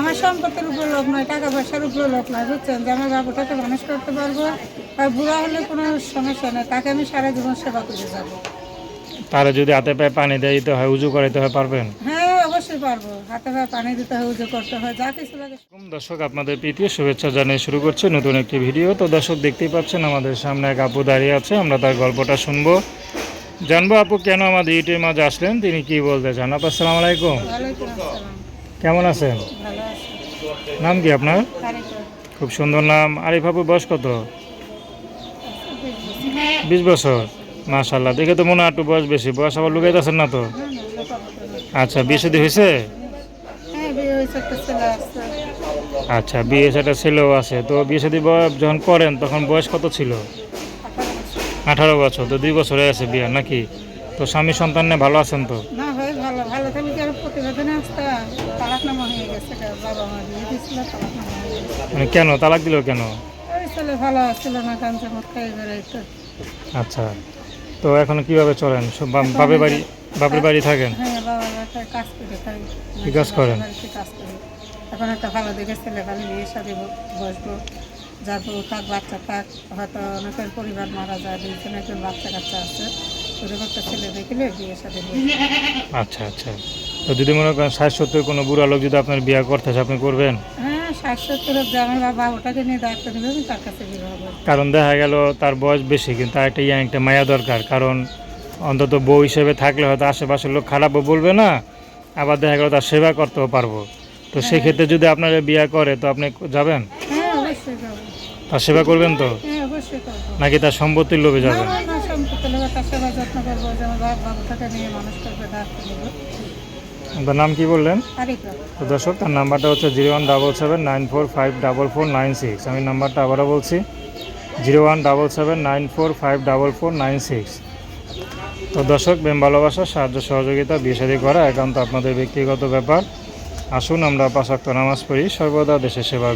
আমার সম্পত্তির উপর লোক নয় টাকা পয়সার উপর লোক নয় বুঝছেন? যে আমার বাবুটাকে মানুষ করতে পারব আর বুড়া হলে কোনো সমস্যা নেই তাকে আমি সারা জীবন সেবা করে যাব। তারা যদি হাতে পায়ে পানি দেয় দিতে হয় উজু করাইতে হয় পারবেন? হ্যাঁ অবশ্যই পারব। হাতে পায়ে পানি দিতে হয় উজু করতে হয় যা কিছু লাগে। দর্শক আপনাদের প্রীতীয় শুভেচ্ছা জানিয়ে শুরু করছে নতুন একটি ভিডিও। তো দর্শক দেখতেই পাচ্ছেন আমাদের সামনে এক আপু দাঁড়িয়ে আছে আমরা তার গল্পটা শুনব। জানব আপু কেন আমাদের ইউটিউবের মাঝে আসলেন তিনি কি বলতে চান? আপু আসসালামু আলাইকুম। ওয়ালাইকুম আসসালাম। কেমন আছেন? নাম কি আপনার? খুব সুন্দর নাম। আরিফ আপু বয়স কত? বিশ বছর। মাশাল্লাহ দেখে তো মনে হয় একটু বয়স বেশি। বয়স আবার লুকাইতেছেন না তো? আচ্ছা বিয়ে শাদী হয়েছে? হ্যাঁ আচ্ছা বিয়ে সেটা ছেলেও আছে। তো বিয়ে শাদী বয়- যখন করেন তখন বয়স কত ছিল? আঠারো বছর। আঠারো বছর। তো দুই বছর হয়ে গেছে বিয়ে নাকি? তো স্বামী সন্তান নিয়ে ভালো আছেন তো? না আর প্রতিবেদনে আসতে তালাক নামা হয়ে গেছে। বাবা মা বিয়ে দিয়েছিল তালাক হয়ে গেছে। মানে কেন? তালাক দিল কেন? ওই ছেলে ভালো আসছিল না গাঞ্জা মত খাই বেড়াইতো। আচ্ছা তো এখন কীভাবে চলেন? বাপের বাড়ি বাপের বাড়ি থাকেন? হ্যাঁ বাবা কাজ করে খাই কি কাজ করেন? কাজ করি। এখন একটা ভালো দেখে ছেলে ভালো বিয়ে সাথে বসবো। যার থাক বাচ্চা থাক। হয়তো অনেকের পরিবার মারা যায় দুইজন একজন বাচ্চা কাচ্চা আছে। ওরকম একটা ছেলে দেখলে বিয়ে সাথে আচ্ছা আচ্ছা। তো যদি মনে করেন ষাট সত্তর কোনো বুড়া লোক যদি আপনার বিয়ে করতে আপনি করবেন? হ্যাঁ ষাট সত্তর অব্দি বাবা ওটাকে নিয়ে দায়িত্ব নেবে তার কাছে বিবাহ কারণ দেখা গেল তার বয়স বেশি কিন্তু তার একটা ইয়াং একটা মায়া দরকার। কারণ অন্তত বউ হিসেবে থাকলে হয়তো আশেপাশের লোক খারাপও বলবে না আবার দেখা গেল তার সেবা করতেও পারব। তো সেক্ষেত্রে যদি আপনারা বিয়ে করে তো আপনি যাবেন? হ্যাঁ তার সেবা করবেন তো? হ্যাঁ নাকি তার সম্পত্তির লোভে যাবেন? তার সেবা যত্ন করব যে আমার বাবা নিয়ে মানুষ করবে দায়িত্ব নেব আপনার নাম কি বললেন? তো দর্শক তার নাম্বারটা হচ্ছে zero one double seven nine four five double four nine six. আমি নাম্বারটা আবারও বলছি zero one double seven nine four five double four nine six. তো দর্শক প্রেম ভালোবাসা সাহায্য সহযোগিতা বিয়ে করা একান্ত আপনাদের ব্যক্তিগত ব্যাপার। আসুন আমরা পাশাক্ত নামাজ পড়ি সর্বদা দেশের সেবা।